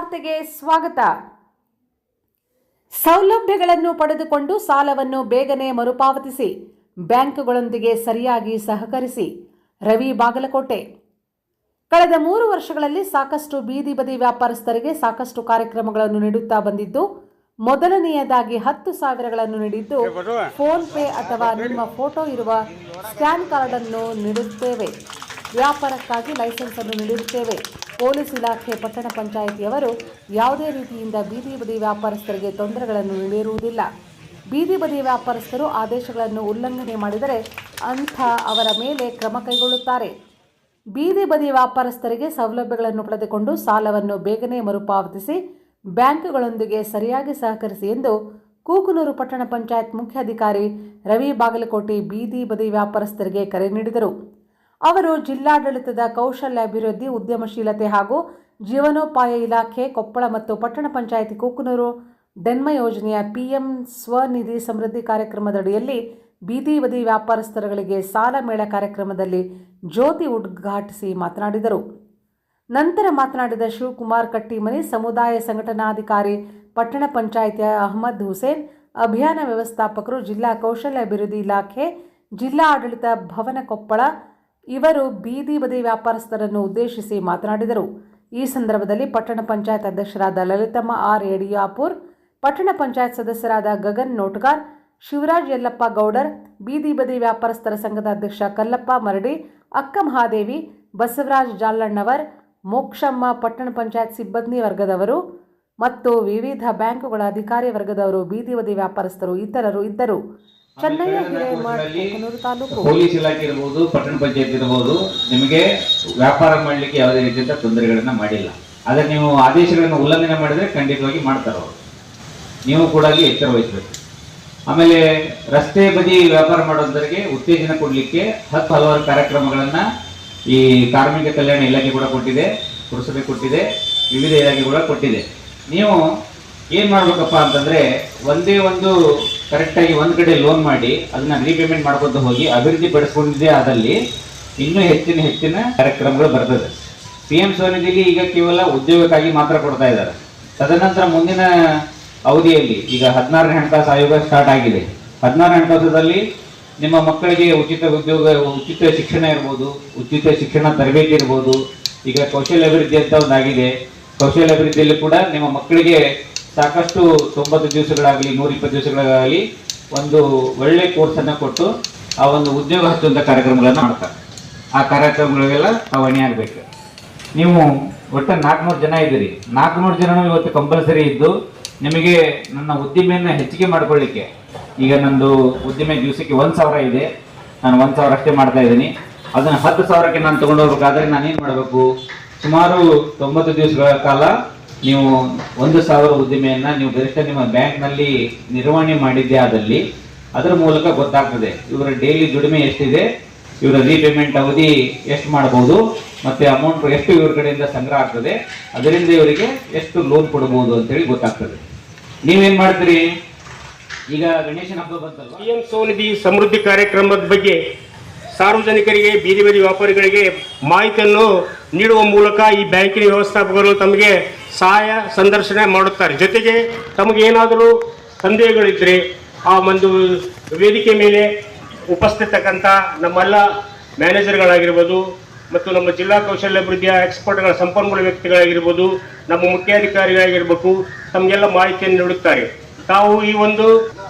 ವಾರ್ತೆಗೆ ಸ್ವಾಗತ. ಸೌಲಭ್ಯಗಳನ್ನು ಪಡೆದುಕೊಂಡು ಸಾಲವನ್ನು ಬೇಗನೆ ಮರುಪಾವತಿಸಿ ಬ್ಯಾಂಕ್ಗಳೊಂದಿಗೆ ಸರಿಯಾಗಿ ಸಹಕರಿಸಿ. ರವಿ ಬಾಗಲಕೋಟೆ. ಕಳೆದ ಮೂರು ವರ್ಷಗಳಲ್ಲಿ ಸಾಕಷ್ಟು ಬೀದಿ ಬದಿ ವ್ಯಾಪಾರಸ್ಥರಿಗೆ ಸಾಕಷ್ಟು ಕಾರ್ಯಕ್ರಮಗಳನ್ನು ನೀಡುತ್ತಾ ಬಂದಿದ್ದು ಮೊದಲನೆಯದಾಗಿ ಹತ್ತು ಸಾವಿರಗಳನ್ನು ನೀಡಿದ್ದು ಫೋನ್ ಪೇ ಅಥವಾ ನಿಮ್ಮ ಫೋಟೋ ಇರುವ ಸ್ಕ್ಯಾನ್ ಕಾರ್ಡ್ ಅನ್ನು ನೀಡುತ್ತೇವೆ. ವ್ಯಾಪಾರಕ್ಕಾಗಿ ಲೈಸೆನ್ಸ್ ಅನ್ನು ನೀಡಿರುತ್ತೇವೆ. ಪೊಲೀಸ್ ಇಲಾಖೆ, ಪಟ್ಟಣ ಪಂಚಾಯಿತಿಯವರು ಯಾವುದೇ ರೀತಿಯಿಂದ ಬೀದಿ ಬದಿ ವ್ಯಾಪಾರಸ್ಥರಿಗೆ ತೊಂದರೆಗಳನ್ನು ನೀಡಿರುವುದಿಲ್ಲ. ಬೀದಿ ಬದಿ ವ್ಯಾಪಾರಸ್ಥರು ಆದೇಶಗಳನ್ನು ಉಲ್ಲಂಘನೆ ಮಾಡಿದರೆ ಅಂಥ ಅವರ ಮೇಲೆ ಕ್ರಮ ಕೈಗೊಳ್ಳುತ್ತಾರೆ. ಬೀದಿ ಬದಿ ವ್ಯಾಪಾರಸ್ಥರಿಗೆ ಸೌಲಭ್ಯಗಳನ್ನು ಪಡೆದುಕೊಂಡು ಸಾಲವನ್ನು ಬೇಗನೆ ಮರುಪಾವತಿಸಿ ಬ್ಯಾಂಕ್ಗಳೊಂದಿಗೆ ಸರಿಯಾಗಿ ಸಹಕರಿಸಿ ಎಂದು ಕೂಕನೂರು ಪಟ್ಟಣ ಪಂಚಾಯತ್ ಮುಖ್ಯಾಧಿಕಾರಿ ರವಿ ಬಾಗಲಕೋಟೆ ಬೀದಿ ಬದಿ ವ್ಯಾಪಾರಸ್ಥರಿಗೆ ಕರೆ ನೀಡಿದರು. ಅವರು ಜಿಲ್ಲಾಡಳಿತದ ಕೌಶಲ್ಯ ಅಭಿವೃದ್ಧಿ ಉದ್ಯಮಶೀಲತೆ ಹಾಗೂ ಜೀವನೋಪಾಯ ಇಲಾಖೆ, ಕೊಪ್ಪಳ ಮತ್ತು ಪಟ್ಟಣ ಪಂಚಾಯಿತಿ ಕೂಕನೂರು ಡೆನ್ಮ ಯೋಜನೆಯ ಪಿಎಂ ಸ್ವನಿಧಿ ಸಮೃದ್ಧಿ ಕಾರ್ಯಕ್ರಮದಡಿಯಲ್ಲಿ ಬೀದಿ ಬದಿ ವ್ಯಾಪಾರಸ್ಥರುಗಳಿಗೆ ಸಾಲ ಮೇಳ ಕಾರ್ಯಕ್ರಮದಲ್ಲಿ ಜ್ಯೋತಿ ಉದ್ಘಾಟಿಸಿ ಮಾತನಾಡಿದರು. ನಂತರ ಮಾತನಾಡಿದ ಶಿವಕುಮಾರ್ ಕಟ್ಟಿಮನಿ, ಸಮುದಾಯ ಸಂಘಟನಾಧಿಕಾರಿ ಪಟ್ಟಣ ಪಂಚಾಯಿತಿಯ ಅಹಮದ್ ಹುಸೇನ್, ಅಭಿಯಾನ ವ್ಯವಸ್ಥಾಪಕರು, ಜಿಲ್ಲಾ ಕೌಶಲ್ಯ ಅಭಿವೃದ್ಧಿ ಇಲಾಖೆ ಜಿಲ್ಲಾ ಆಡಳಿತ ಭವನ ಕೊಪ್ಪಳ ಇವರು ಬೀದಿ ಬದಿ ವ್ಯಾಪಾರಸ್ಥರನ್ನು ಉದ್ದೇಶಿಸಿ ಮಾತನಾಡಿದರು. ಈ ಸಂದರ್ಭದಲ್ಲಿ ಪಟ್ಟಣ ಪಂಚಾಯತ್ ಅಧ್ಯಕ್ಷರಾದ ಲಲಿತಮ್ಮ, ಆರ್. ಯಡಿಯಾಪುರ್ ಪಟ್ಟಣ ಪಂಚಾಯತ್ ಸದಸ್ಯರಾದ ಗಗನ್ ನೋಟ್ಗಾರ್, ಶಿವರಾಜ್ ಯಲ್ಲಪ್ಪ ಗೌಡರ್, ಬೀದಿ ಬದಿ ವ್ಯಾಪಾರಸ್ಥರ ಸಂಘದ ಅಧ್ಯಕ್ಷ ಕಲ್ಲಪ್ಪ ಮರಡಿ, ಅಕ್ಕ ಮಹಾದೇವಿ, ಬಸವರಾಜ್ ಜಾಲಣ್ಣವರ್, ಮೋಕ್ಷಮ್ಮ ಪಟ್ಟಣ ಪಂಚಾಯತ್ ಸಿಬ್ಬಂದಿ ವರ್ಗದವರು ಮತ್ತು ವಿವಿಧ ಬ್ಯಾಂಕುಗಳ ಅಧಿಕಾರಿ ವರ್ಗದವರು, ಬೀದಿ ಬದಿ ವ್ಯಾಪಾರಸ್ಥರು ಇತರರು ಇದ್ದರು. ಚೆನ್ನಯ್ಯ ಹಿರೇಮಠ್ ತಾಲೂಕು ಪೊಲೀಸ್ ಇಲಾಖೆ ಇರ್ಬೋದು ಪಟ್ಟಣ ಪಂಚಾಯತ್ ಇರ್ಬೋದು ನಿಮಗೆ ವ್ಯಾಪಾರ ಮಾಡಲಿಕ್ಕೆ ಯಾವುದೇ ರೀತಿಯಿಂದ ತೊಂದರೆಗಳನ್ನ ಮಾಡಿಲ್ಲ. ಆದ್ರೆ ನೀವು ಆದೇಶಗಳನ್ನು ಉಲ್ಲಂಘನೆ ಮಾಡಿದ್ರೆ ಖಂಡಿತವಾಗಿ ಮಾಡ್ತಾರೆ ಅವರು. ನೀವು ಕೂಡ ಅಲ್ಲಿ ಎಚ್ಚರ ವಹಿಸಬೇಕು. ಆಮೇಲೆ ರಸ್ತೆ ಬದಿ ವ್ಯಾಪಾರ ಮಾಡೋದರಿಗೆ ಉತ್ತೇಜನ ಕೊಡಲಿಕ್ಕೆ ಹತ್ತು ಹಲವಾರು ಕಾರ್ಯಕ್ರಮಗಳನ್ನ ಈ ಕಾರ್ಮಿಕ ಕಲ್ಯಾಣ ಇಲಾಖೆ ಕೂಡ ಕೊಟ್ಟಿದೆ ಪುರಸಭೆ ಕೊಟ್ಟಿದೆ ವಿವಿಧ ಇಲಾಖೆ ಕೂಡ ಕೊಟ್ಟಿದೆ. ನೀವು ಏನ್ ಮಾಡ್ಬೇಕಪ್ಪ ಅಂತಂದ್ರೆ ಒಂದೇ ಒಂದು ಕರೆಕ್ಟಾಗಿ ಒಂದ್ ಕಡೆ ಲೋನ್ ಮಾಡಿ ಅದನ್ನ ರೀಪೇಮೆಂಟ್ ಮಾಡ್ಕೊಂತ ಹೋಗಿ ಅಭಿವೃದ್ಧಿ ಪಡಿಸ್ಕೊಂಡಿದ್ದೇ ಅದಲ್ಲಿ ಇನ್ನೂ ಹೆಚ್ಚಿನ ಹೆಚ್ಚಿನ ಕಾರ್ಯಕ್ರಮಗಳು ಬರ್ತದೆ. ಪಿ ಎಂ ಸ್ವನಿಧಿಲಿ ಈಗ ಕೇವಲ ಉದ್ಯೋಗಕ್ಕಾಗಿ ಮಾತ್ರ ಕೊಡ್ತಾ ಇದ್ದಾರೆ. ತದನಂತರ ಮುಂದಿನ ಅವಧಿಯಲ್ಲಿ ಈಗ ಹದಿನಾರನೇ ಹಣಕಾಸು ಆಯೋಗ ಸ್ಟಾರ್ಟ್ ಆಗಿದೆ. ಹದಿನಾರನೇ ಹಣಕಾಸದಲ್ಲಿ ನಿಮ್ಮ ಮಕ್ಕಳಿಗೆ ಉಚಿತ ಉದ್ಯೋಗ, ಉಚಿತ ಶಿಕ್ಷಣ ಇರ್ಬೋದು, ಉಚಿತ ಶಿಕ್ಷಣ ತರಬೇತಿ ಇರ್ಬೋದು, ಈಗ ಕೌಶಲ್ಯ ಅಭಿವೃದ್ಧಿ ಅಂತ ಒಂದಾಗಿದೆ. ಕೌಶಲ್ಯ ಅಭಿವೃದ್ಧಿಯಲ್ಲಿ ಕೂಡ ನಿಮ್ಮ ಮಕ್ಕಳಿಗೆ ಸಾಕಷ್ಟು ತೊಂಬತ್ತು ದಿವಸಗಳಾಗಲಿ ನೂರ ಇಪ್ಪತ್ತು ದಿವಸಗಳಾಗಲಿ ಒಂದು ಒಳ್ಳೆ ಕೋರ್ಸನ್ನು ಕೊಟ್ಟು ಆ ಒಂದು ಉದ್ಯೋಗ ಹಚ್ಚುವಂಥ ಕಾರ್ಯಕ್ರಮಗಳನ್ನು ಮಾಡ್ತಾರೆ. ಆ ಕಾರ್ಯಕ್ರಮಗಳಿಗೆಲ್ಲ ತಾವು ಆಗ್ಬೇಕು. ನೀವು ಒಟ್ಟು ನಾಲ್ಕುನೂರು ಜನ ಇದ್ದೀರಿ. ನಾಲ್ಕುನೂರು ಜನನು ಇವತ್ತು ಕಂಪಲ್ಸರಿ ಇದ್ದು ನಿಮಗೆ ನನ್ನ ಉದ್ದಿಮೆಯನ್ನು ಹೆಚ್ಚಿಗೆ ಮಾಡ್ಕೊಳ್ಳಿಕ್ಕೆ. ಈಗ ನಂದು ಉದ್ದಿಮೆ ದಿವಸಕ್ಕೆ ಒಂದು ಸಾವಿರ ಇದೆ. ನಾನು ಒಂದು ಸಾವಿರ ಅಷ್ಟೇ ಮಾಡ್ತಾ ಇದ್ದೀನಿ. ಅದನ್ನು ಹತ್ತು ಸಾವಿರಕ್ಕೆ ನಾನು ತಗೊಂಡು ನಾನು ನಾನೇನು ಮಾಡಬೇಕು? ಸುಮಾರು ತೊಂಬತ್ತು ದಿವಸಗಳ ಕಾಲ ನೀವು ಒಂದು ಸಾವಿರ ಉದ್ದಿಮೆಯನ್ನ ನೀವು ಗರಿಷ್ಠ ನಿಮ್ಮ ಬ್ಯಾಂಕ್ನಲ್ಲಿ ನಿರ್ವಹಣೆ ಮಾಡಿದ್ದೆ ಆದಲ್ಲಿ ಅದರ ಮೂಲಕ ಗೊತ್ತಾಗ್ತದೆ. ಇವರ ಡೈಲಿ ದುಡಿಮೆ ಎಷ್ಟಿದೆ, ಇವರ ರೀಪೇಮೆಂಟ್ ಅವಧಿ ಎಷ್ಟು ಮಾಡಬಹುದು ಮತ್ತೆ ಅಮೌಂಟ್ ಎಷ್ಟು ಇವ್ರ ಕಡೆಯಿಂದ ಸಂಗ್ರಹ ಆಗ್ತದೆ, ಅದರಿಂದ ಇವರಿಗೆ ಎಷ್ಟು ಲೋನ್ ಕೊಡಬಹುದು ಅಂತೇಳಿ ಗೊತ್ತಾಗ್ತದೆ. ನೀವೇನ್ ಮಾಡ್ತೀರಿ? ಈಗ ಗಣೇಶನ ಹಬ್ಬ ಬಂತಲ್ವಾ? ಪಿಎಂ ಸ್ವನಿಧಿ ಸಮೃದ್ಧಿ ಕಾರ್ಯಕ್ರಮದ ಬಗ್ಗೆ ಸಾರ್ವಜನಿಕರಿಗೆ, ಬೀದಿ ಬೀದಿ ವ್ಯಾಪಾರಿಗಳಿಗೆ ಮಾಹಿತಿಯನ್ನು ನೀಡುವ ಮೂಲಕ ಈ ಬ್ಯಾಂಕಿನ ವ್ಯವಸ್ಥಾಪಕರು ತಮಗೆ ಸಹಾಯ ಸಂದರ್ಶನ ಮಾಡುತ್ತಾರೆ. ಜೊತೆಗೆ ತಮಗೆ ಏನಾದರೂ ಸಂದೇಹಗಳಿದ್ದರೆ ಆ ಒಂದು ವೇದಿಕೆ ಮೇಲೆ ಉಪಸ್ಥಿತಕ್ಕಂಥ ನಮ್ಮೆಲ್ಲ ಮ್ಯಾನೇಜರ್ಗಳಾಗಿರ್ಬೋದು ಮತ್ತು ನಮ್ಮ ಜಿಲ್ಲಾ ಕೌಶಲ್ಯಾಭಿವೃದ್ಧಿಯ ಎಕ್ಸ್ಪರ್ಟ್ಗಳ ಸಂಪನ್ಮೂಲ ವ್ಯಕ್ತಿಗಳಾಗಿರ್ಬೋದು, ನಮ್ಮ ಮುಖ್ಯಾಧಿಕಾರಿಗಳಾಗಿರ್ಬೇಕು, ತಮಗೆಲ್ಲ ಮಾಹಿತಿಯನ್ನು ನೀಡುತ್ತಾರೆ. ತಾವು ಈ ಒಂದು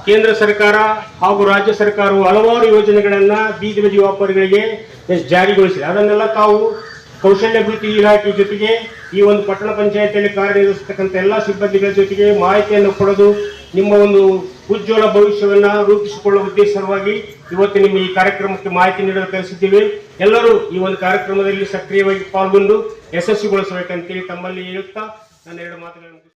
ಕೇಂದ್ರ ಸರ್ಕಾರ ಹಾಗೂ ರಾಜ್ಯ ಸರ್ಕಾರವು ಹಲವಾರು ಯೋಜನೆಗಳನ್ನು ಬೀದಿ ಬದಿ ವ್ಯಾಪಾರಿಗಳಿಗೆ ಜಾರಿಗೊಳಿಸಿದೆ. ಅದನ್ನೆಲ್ಲ ತಾವು ಕೌಶಲ್ಯ ಅಭಿವೃದ್ಧಿ ಇಲಾಖೆ ಜೊತೆಗೆ ಈ ಒಂದು ಪಟ್ಟಣ ಪಂಚಾಯತಿಯಲ್ಲಿ ಕಾರ್ಯನಿರ್ವಹಿಸತಕ್ಕಂಥ ಎಲ್ಲ ಸಿಬ್ಬಂದಿಗಳ ಜೊತೆಗೆ ಮಾಹಿತಿಯನ್ನು ಕೊಡೋದು ನಿಮ್ಮ ಒಂದು ಉಜ್ವಲ ಭವಿಷ್ಯವನ್ನ ರೂಪಿಸಿಕೊಳ್ಳುವ ಉದ್ದೇಶವಾಗಿ ಇವತ್ತು ನಿಮ್ಮ ಈ ಕಾರ್ಯಕ್ರಮಕ್ಕೆ ಮಾಹಿತಿ ನೀಡಲು ಕರೆಸಿದ್ದೀವಿ. ಎಲ್ಲರೂ ಈ ಒಂದು ಕಾರ್ಯಕ್ರಮದಲ್ಲಿ ಸಕ್ರಿಯವಾಗಿ ಪಾಲ್ಗೊಂಡು ಯಶಸ್ವಿಗೊಳಿಸಬೇಕಂತೇಳಿ ತಮ್ಮಲ್ಲಿ ಹೇಳುತ್ತಾ ನನ್ನ ಎರಡು ಮಾತುಗಳನ್ನು